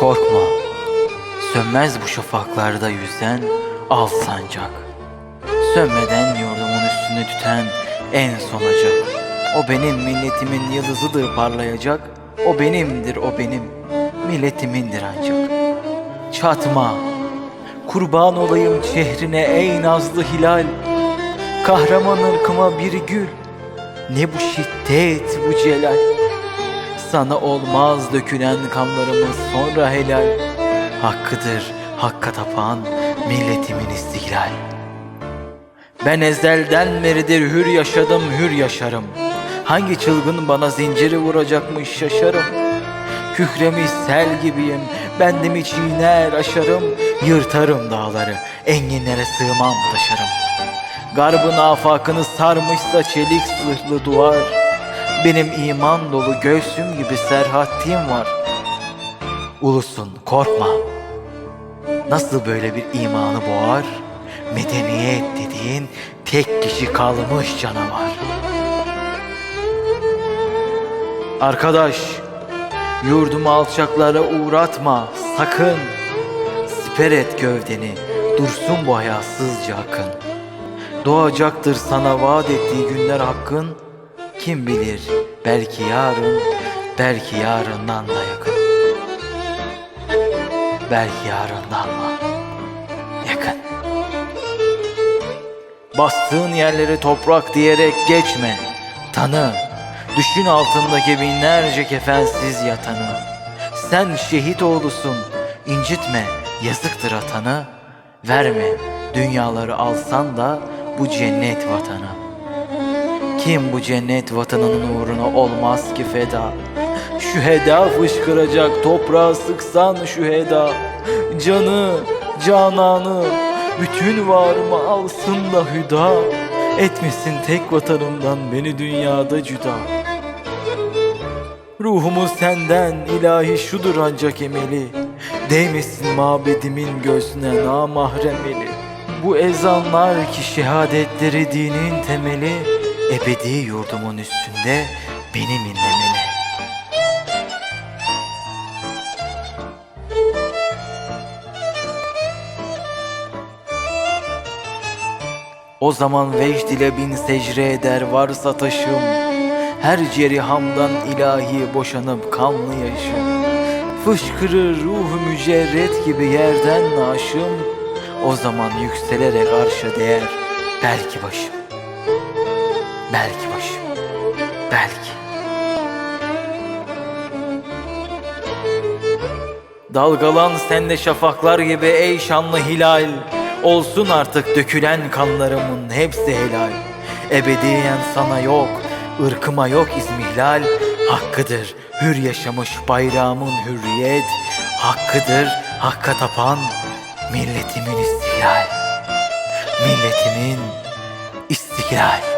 Korkma, sönmez bu şafaklarda yüzen al sancak. Sönmeden yurdumun üstünde tüten en sonacak. O benim milletimin yıldızıdır parlayacak. O benimdir, o benim milletimindir ancak. Çatma, kurban olayım çehrine ey nazlı hilal. Kahraman ırkıma bir gül, ne bu şiddet, bu celal. Sana olmaz dökülen kanlarımız sonra helal. Hakkıdır hakka tapan milletimin istiklal. Ben ezelden beridir hür yaşadım hür yaşarım. Hangi çılgın bana zinciri vuracakmış şaşarım. Kükremiş sel gibiyim, bendimi çiğner aşarım. Yırtarım dağları, enginlere sığmam taşarım. Garbın afakını sarmışsa çelik zırhlı duvar. Benim iman dolu göğsüm gibi serhattim var. Ulusun korkma. Nasıl böyle bir imanı boğar? Medeniyet dediğin tek kişi kalmış canavar. Arkadaş, yurdumu alçaklara uğratma sakın. Siper et gövdeni, dursun bu hayasızca akın. Doğacaktır sana vaat ettiği günler hakkın. Kim bilir belki yarın, belki yarından da yakın. Belki yarından da yakın. Bastığın yerleri toprak diyerek geçme. Tanı, düşün altındaki binlerce kefensiz yatanı. Sen şehit oğlusun, incitme, yazıktır atanı. Verme, dünyaları alsan da bu cennet vatanı. Kim bu cennet vatanının uğruna olmaz ki feda? Şu heda fışkıracak toprağa sıksan şu heda. Canı, cananı, bütün varımı alsın da hüda. Etmesin tek vatanımdan beni dünyada cüda. Ruhumuz senden ilahi şudur ancak emeli. Değmesin mabedimin göğsüne namahrem eli. Bu ezanlar ki şehadetleri dinin temeli. Ebedi yurdumun üstünde benim inlemeli. O zaman vecd ile bin secre eder varsa taşım. Her cerihamdan ilahi boşanıp kanlı yaşım. Fışkırır ruh mücerret gibi yerden naşım O zaman yükselerek arşa değer belki başım Belki başım. Belki. Dalgalan sende şafaklar gibi ey şanlı hilal. Olsun artık dökülen kanlarımın hepsi helal. Ebediyen sana yok, ırkıma yok izmihlal Hakkıdır hür yaşamış bayrağımın hürriyet. Hakkıdır hakka tapan milletimin istiklal Milletimin istiklal